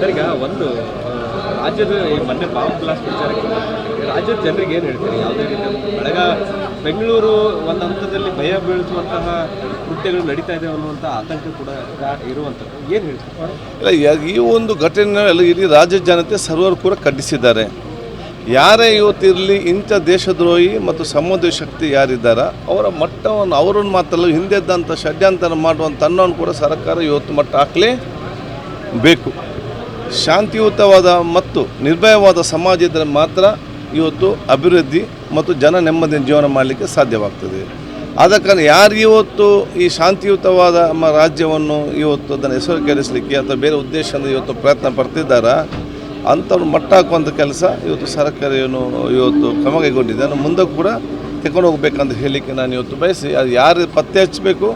Sir ಈಗ ಒಂದು ರಾಜ್ಯದ ಮೊನ್ನೆ ಬಾಂಬ್ ಬ್ಲಾಸ್ಟ್ ವಿಚಾರಕ್ಕೆ ರಾಜ್ಯದ ಜನರಿಗೆ ಏನು ಹೇಳ್ತೀರಿ? ಯಾವುದೇ ರೀತಿ ಬೆಳಗ, ಬೆಂಗಳೂರು ಒಂದು ಹಂತದಲ್ಲಿ ಭಯ ಬೀಳಿಸುವಂತಹ ಕೃತ್ಯಗಳು ನಡೀತಾ ಇದೆ ಅನ್ನುವಂಥ ಆತಂಕ ಕೂಡ ಇರುವಂಥದ್ದು ಏನು ಹೇಳ್ತೀರಿ? ಇಲ್ಲ, ಈ ಒಂದು ಘಟನೆ ಇಡೀ ರಾಜ್ಯ ಜನತೆ ಸರ್ವರು ಕೂಡ ಖಂಡಿಸಿದ್ದಾರೆ. ಯಾರೇ ಇವತ್ತಿರಲಿ, ಇಂಥ ದೇಶದ್ರೋಹಿ ಮತ್ತು ಸಮುದ್ರ ಶಕ್ತಿ ಯಾರಿದ್ದಾರ, ಅವರ ಮಟ್ಟವನ್ನು, ಅವರನ್ನು ಮಾತಲ್ಲ ಹಿಂದೆದ್ದಂಥ ಷಡ್ಯಂತರ ಮಾಡುವಂಥ ಅನ್ನೋನು ಕೂಡ ಸರ್ಕಾರ ಇವತ್ತು ಮಟ್ಟ ಹಾಕಲೇ ಬೇಕು. ಶಾಂತಿಯುತವಾದ ಮತ್ತು ನಿರ್ಭಯವಾದ ಸಮಾಜ ಇದ್ದರೆ ಮಾತ್ರ ಇವತ್ತು ಅಭಿವೃದ್ಧಿ ಮತ್ತು ಜನ ನೆಮ್ಮದಿಯ ಜೀವನ ಮಾಡಲಿಕ್ಕೆ ಸಾಧ್ಯವಾಗ್ತದೆ. ಆದ ಕಾರಣ ಯಾರು ಇವತ್ತು ಈ ಶಾಂತಿಯುತವಾದ ನಮ್ಮ ರಾಜ್ಯವನ್ನು ಇವತ್ತು ಅದನ್ನು ಹೆಸರು ಕೆಡಿಸಲಿಕ್ಕೆ ಅಥವಾ ಬೇರೆ ಉದ್ದೇಶದಿಂದ ಇವತ್ತು ಪ್ರಯತ್ನ ಪಡ್ತಿದ್ದಾರಾ? ಅಂಥವ್ರು ಮಟ್ಟ ಹಾಕುವಂಥ ಕೆಲಸ ಇವತ್ತು ಸರ್ಕಾರ ಏನು ಇವತ್ತು ಕ್ರಮ ಕೈಗೊಂಡಿದೆ. ಅದನ್ನು ಮುಂದೆ ಕೂಡ ತಗೊಂಡು ಹೋಗ್ಬೇಕಂತ ಹೇಳಲಿಕ್ಕೆ ನಾನು ಇವತ್ತು ಬಯಸಿ, ಅದು ಯಾರು ಪತ್ತೆ ಹಚ್ಚಬೇಕು,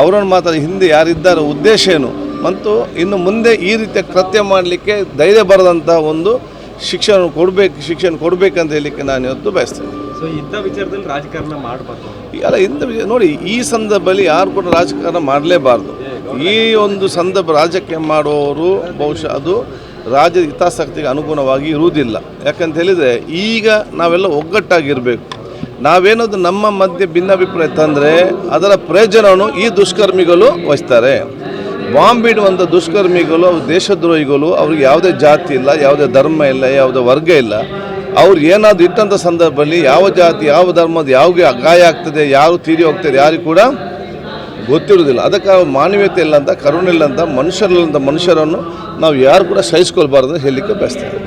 ಅವರನ್ನು ಮಾತ್ರ ಹಿಂದೆ ಯಾರಿದ್ದಾರೋ, ಉದ್ದೇಶ ಏನು? ಮತ್ತು ಇನ್ನು ಮುಂದೆ ಈ ರೀತಿಯ ಕೃತ್ಯ ಮಾಡಲಿಕ್ಕೆ ಧೈರ್ಯ ಬರದಂಥ ಒಂದು ಶಿಕ್ಷಣ ಕೊಡಬೇಕು ಶಿಕ್ಷಣ ಕೊಡಬೇಕಂತ ಹೇಳಲಿಕ್ಕೆ ನಾನು ಇವತ್ತು ಬಯಸ್ತೇನೆ. ಸೊ ಇಂಥ ವಿಚಾರದಲ್ಲಿ ರಾಜಕಾರಣ ಮಾಡಬಾರ್ದು. ಅಲ್ಲ ಇಂಥ ವಿಷಯ- ನೋಡಿ ಈ ಸಂದರ್ಭದಲ್ಲಿ ಯಾರು ಕೂಡ ರಾಜಕಾರಣ ಮಾಡಲೇಬಾರ್ದು. ಈ ಒಂದು ಸಂದರ್ಭ ರಾಜಕೀಯ ಮಾಡುವವರು ಬಹುಶಃ ಅದು ರಾಜ್ಯದ ಹಿತಾಸಕ್ತಿಗೆ ಅನುಗುಣವಾಗಿ ಇರುವುದಿಲ್ಲ. ಯಾಕಂತ ಹೇಳಿದರೆ ಈಗ ನಾವೆಲ್ಲ ಒಗ್ಗಟ್ಟಾಗಿರಬೇಕು. ನಾವೇನದು ನಮ್ಮ ಮಧ್ಯೆ ಭಿನ್ನಾಭಿಪ್ರಾಯ ತಂದರೆ ಅದರ ಪ್ರಯೋಜನವನ್ನು ಈ ದುಷ್ಕರ್ಮಿಗಳು ವಹಿಸ್ತಾರೆ. ಬಾಂಬ್ ಇಡುವಂಥ ದುಷ್ಕರ್ಮಿಗಳು, ಅವ್ರು ದೇಶದ್ರೋಹಿಗಳು, ಅವ್ರಿಗೆ ಯಾವುದೇ ಜಾತಿ ಇಲ್ಲ, ಯಾವುದೇ ಧರ್ಮ ಇಲ್ಲ, ಯಾವುದೇ ವರ್ಗ ಇಲ್ಲ. ಅವ್ರು ಏನಾದರೂ ಇಟ್ಟಂಥ ಸಂದರ್ಭದಲ್ಲಿ ಯಾವ ಜಾತಿ, ಯಾವ ಧರ್ಮದ ಯಾವಿಗೆ ಗಾಯ ಆಗ್ತದೆ, ಯಾರು ತೀರಿ ಹೋಗ್ತದೆ ಯಾರಿಗೂ ಕೂಡ ಗೊತ್ತಿರೋದಿಲ್ಲ ಅದಕ್ಕೆ ಮಾನವೀಯತೆ ಇಲ್ಲ ಅಂತ, ಕರುಣೆ ಇಲ್ಲ ಅಂತ ಮನುಷ್ಯರಿಲ್ಲಂಥ ಮನುಷ್ಯರನ್ನು ನಾವು ಯಾರು ಕೂಡ ಸಹಿಸ್ಕೊಳ್ಬಾರ್ದು ಹೇಳಲಿಕ್ಕೆ ಬಯಸ್ತೇವೆ.